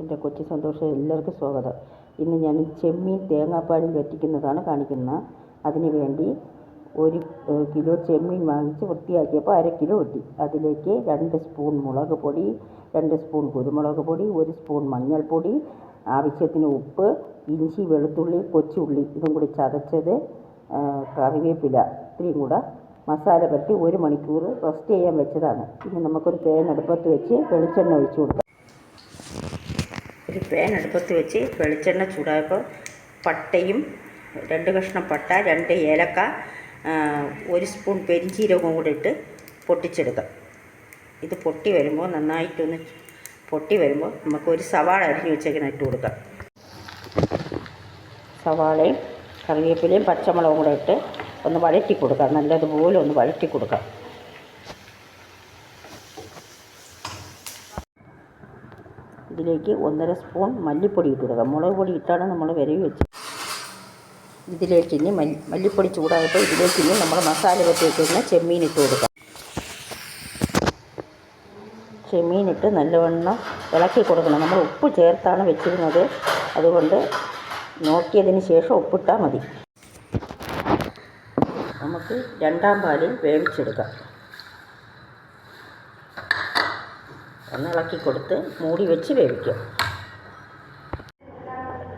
എന്റെ കൊച്ചു സന്തോഷം എല്ലാവർക്കും സ്വാഗതം. ഇന്ന് ഞാൻ ചെമ്മീൻ തേങ്ങാപ്പാലിൽ വറ്റിക്കുന്നതാണ് കാണിക്കുന്നത്. അതിന് വേണ്ടി ഒരു കിലോ ചെമ്മീൻ വാങ്ങിച്ച് വൃത്തിയാക്കിയപ്പോൾ അര കിലോ കിട്ടി. അതിലേക്ക് രണ്ട് സ്പൂൺ മുളക് പൊടി രണ്ട് സ്പൂൺ കുരുമുളക് പൊടി ഒരു സ്പൂൺ മഞ്ഞൾപ്പൊടി ആവശ്യത്തിന് ഉപ്പ് ഇഞ്ചി വെളുത്തുള്ളി കൊച്ചുള്ളി ഇതും കൂടി ചതച്ചത് കറിവേപ്പില ഇത്രയും കൂടെ മസാല പറ്റി ഒരു മണിക്കൂർ റെസ്റ്റ് ചെയ്യാൻ വെച്ചതാണ്. ഇനി നമുക്കൊരു പാൻ അടുപ്പത്ത് വെച്ച് വെളിച്ചെണ്ണ ഒഴിച്ചു കൊടുക്കാം. ഒരു പാൻ അടുപ്പത്ത് വെച്ച് വെളിച്ചെണ്ണ ചൂടായപ്പോൾ പട്ടയും രണ്ട് കഷ്ണം പട്ട രണ്ട് ഏലക്ക ഒരു സ്പൂൺ പെരിഞ്ചീരകവും കൂടെ ഇട്ട് പൊട്ടിച്ചെടുക്കാം ഇത് പൊട്ടി വരുമ്പോൾ നന്നായിട്ടൊന്ന് പൊട്ടി വരുമ്പോൾ നമുക്ക് ഒരു സവാള അരിഞ്ഞ് വെച്ചേക്കണം ഇട്ട് കൊടുക്കാം. സവാളയും കറിവേപ്പിലയും പച്ചമുളകും കൂടെ ഇട്ട് ഒന്ന് വഴറ്റി കൊടുക്കാം. നല്ലതുപോലെ ഒന്ന് വഴറ്റി കൊടുക്കാം. ഇതിലേക്ക് ഒന്നര സ്പൂൺ മല്ലിപ്പൊടി ഇട്ട് കൊടുക്കാം. മുളക് പൊടി ഇട്ടാണ് നമ്മൾ വിരവി വെച്ചത്. ഇതിലേക്ക് ഇനി മല്ലി മല്ലിപ്പൊടി ചൂടായപ്പോൾ ഇതിലേക്ക് ഇനി നമ്മൾ മസാല വെച്ച് വെച്ചിരുന്ന ചെമ്മീൻ ഇട്ട് കൊടുക്കാം. ചെമ്മീൻ ഇട്ട് നല്ലവണ്ണം ഇളക്കി കൊടുക്കണം. നമ്മൾ ഉപ്പ് ചേർത്താണ് വെച്ചിരുന്നത്. അതുകൊണ്ട് നോക്കിയതിന് ശേഷം ഉപ്പിട്ടാൽ മതി. നമുക്ക് രണ്ടാം പാലിൽ വേവിച്ചെടുക്കാം. ഒന്ന് കൊടുത്ത് മൂടി വെച്ച് വേവിക്കാം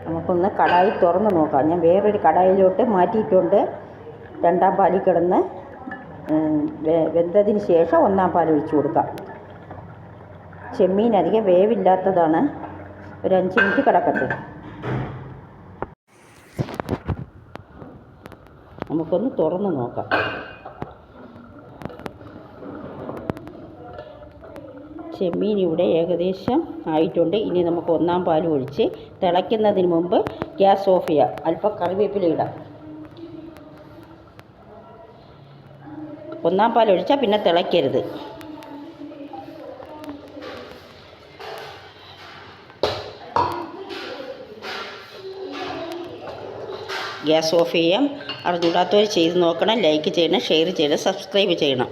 നമുക്കൊന്ന് കടായി തുറന്ന് നോക്കാം. ഞാൻ വേറൊരു കടായിലോട്ട് മാറ്റിയിട്ടുണ്ട്. രണ്ടാം പാലിൽ കിടന്ന് വെന്തതിന് ശേഷം ഒന്നാം പാൽ ഒഴിച്ചു കൊടുക്കാം. ചെമ്മീൻ അധികം വേവില്ലാത്തതാണ്. ഒരു അഞ്ച് മിനിറ്റ് കിടക്കട്ടെ. നമുക്കൊന്ന് തുറന്ന് നോക്കാം. ചെമ്മീൻ ഇവിടെ ഏകദേശം ആയിട്ടുണ്ട്. ഇനി നമുക്ക് ഒന്നാം പാൽ ഒഴിച്ച് തിളയ്ക്കുന്നതിന് മുമ്പ് ഗ്യാസ് ഓഫ് ചെയ്യാം. അല്പം കറിവേപ്പില ഇടാം. ഒന്നാം പാൽ ഒഴിച്ചാൽ പിന്നെ തിളയ്ക്കരുത്. ഗ്യാസ് ഓഫ് ചെയ്യാം. അറിഞ്ഞൂടാത്തവർ ചെയ്ത് നോക്കണം ലൈക്ക് ചെയ്യണം ഷെയർ ചെയ്യണം സബ്സ്ക്രൈബ് ചെയ്യണം.